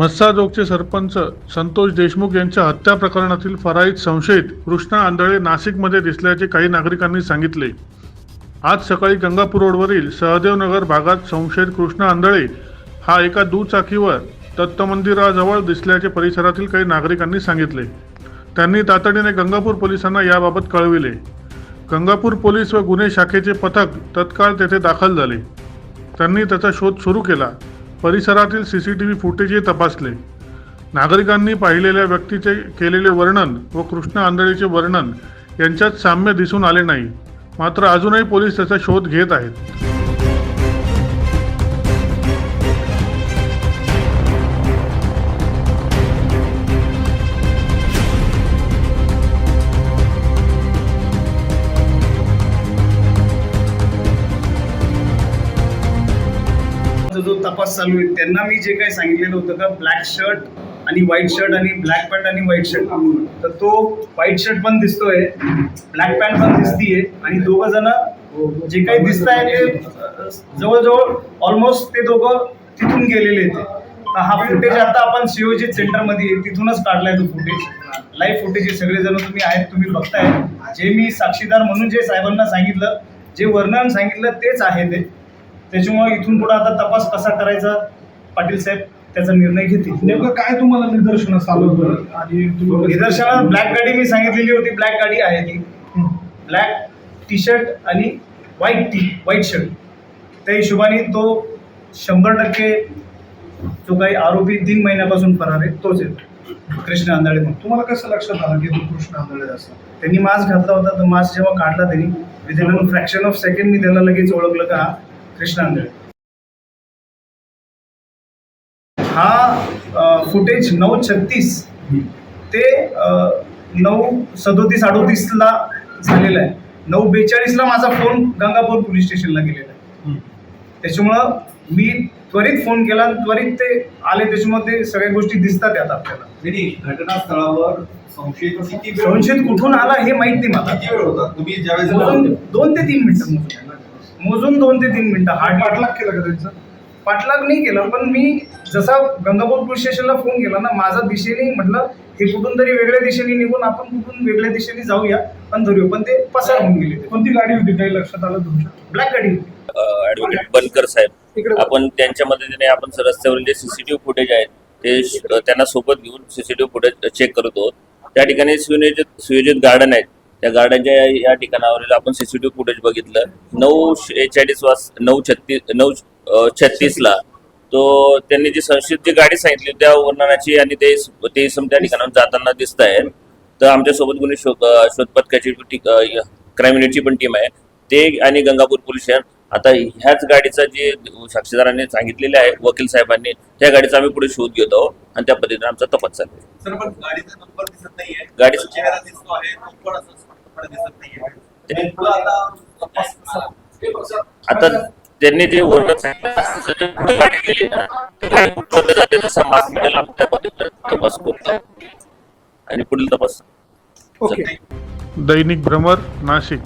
मस्साजोगचे सरपंच संतोष देशमुख यांच्या हत्या प्रकरणातील फराईत संशयित कृष्णा आंधळे नाशिकमध्ये दिसल्याचे काही नागरिकांनी सांगितले. आज सकाळी गंगापूर रोडवरील सहदेवनगर भागात संशयित कृष्णा आंधळे हा एका दुचाकीवर दत्त मंदिराजवळ दिसल्याचे परिसरातील काही नागरिकांनी सांगितले. त्यांनी तातडीने गंगापूर पोलिसांना याबाबत कळविले. गंगापूर पोलीस व गुन्हे शाखेचे पथक तत्काळ तेथे दाखल झाले. त्यांनी त्याचा शोध सुरू केला. परिसरातील सी सी टी व्ही फुटेजही तपासले. नागरिकांनी पाहिलेल्या व्यक्तीचे केलेले वर्णन व कृष्ण आंधळीचे वर्णन यांच्यात साम्य दिसून आले नाही. मात्र अजूनही पोलीस त्याचा शोध घेत आहेत. माझा जो तपास चालू आहे त्यांना मी जे काही सांगितलेलं होतं का ब्लॅक शर्ट आणि व्हाईट शर्ट आणि ब्लॅक पॅन्ट आणि व्हाईट शर्ट तर तो व्हाईट शर्ट पण दिसतोय ब्लॅक पॅन्ट पण दिसतीये आणि दोघं जण जे काही दिसत आहे ते जवळजवळ ऑलमोस्ट ते दोघं तिथून गेलेले ते. तर हा फुटेज आता आपण सिओजित सेंटरमध्ये मध्ये तिथूनच काढलाय तो फुटेज लाईव्ह फुटेज सगळेजण तुम्ही आहेत तुम्ही बघताय. जे मी साक्षीदार म्हणून जे साहेबांना सांगितलं जे वर्णन सांगितलं तेच आहे ते. त्याच्यामुळे इथून पुढे आता तपास कसा करायचा? पाटील साहेब त्याचा निर्णय घेतील. नेमकं काय तुम्हाला निदर्शनास आलं होतं? आणि तुम्ही निदर्शनात ब्लॅक गाडी मी सांगितलेली होती. ब्लॅक गाडी आहे ती. ब्लॅक टी शर्ट आणि व्हाईट टी व्हाईट शर्ट त्या हिशोबाने तो शंभर टक्के जो काही आरोपी तीन महिन्यापासून फरार आहे तोच आहे. कृष्ण आंधळे म्हणून. तुम्हाला कसं लक्षात आलं की तो कृष्ण आंधळे असं? त्यांनी मास्क घातला होता. तर मास्क जेव्हा काढला त्यांनी विदिन फ्रॅक्शन ऑफ सेकंड मी त्याला लगेच ओळखलं का हा कृष्ण आंधळे हा फुटेज नऊ छत्तीस. ते नऊ सदोतीस अडोतीसला झालेला आहे. नऊ बेचाळीसला माझा फोन गंगापूर पोलीस स्टेशनला गेलेला आहे. त्याच्यामुळं मी त्वरित फोन केला त्वरित ते आले त्याच्यामुळे ते सगळ्या गोष्टी दिसतात यात आपल्याला. घटनास्थळावर संशयित कुठून आला हे माहीत नाही मला. किती वेळ होता? तुम्ही ज्यावेळेस मोजून दोन ते तीन मिनिटं मोजून दोन ते तीन मिनिटं. हार्ड पाठलाग केला का त्यांचा? पाठलाग नाही केला पण मी जसा गंगापूर पोलीस स्टेशनला फोन केला ना माझा दिशेने म्हटलं हे कुठून तरी वेगळ्या दिशेने निघून आपण कुठून वेगळ्या दिशेने जाऊया पण धरूया. पण ते पसार होऊन गेले कोणती गाडी होती? काही लक्षात आलं तुमच्या? ब्लॅक गाडी होती. ऍडव्होकेट बनकर साहेब. आपण त्यांच्या मदतीने आपण रस्त्यावरील जे सीसीटीव्ही फुटेज आहेत ते त्यांना सोबत घेऊन सीसीटीव्ही फुटेज चेक करत आहोत. त्या ठिकाणी सुयोजित सुयोजित गार्डन आहेत. त्या गार्डनच्या या ठिकाणावरील आपण सीसीटीव्ही फुटेज बघितलं. नऊ एचाळीस वाज नऊ छत्तीस नऊ छत्तीस ला तो त्यांनी जी संशयित जी गाडी सांगितली त्या वर्णनाची आणि ते ते इसम त्या ठिकाणावर जाताना दिसत आहे तर आमच्यासोबत गुन्हे शोध शोध पथकाची क्राईम युनिटची पण टीम आहे. ते आणि गंगापूर पोलीस आता ह्याच गाडीचा जे साक्षीदारांनी सांगितलेले आहे वकील साहेबांनी त्या गाडीचा आम्ही पुढे शोध घेत आहोत आणि त्या पद्धतीने आमचा तपास चालू आहे. गाडी- आता त्यांनी जे पद्धतीने. तपास आणि पुढील तपास. ओके. दैनिक भ्रमर नाशिक.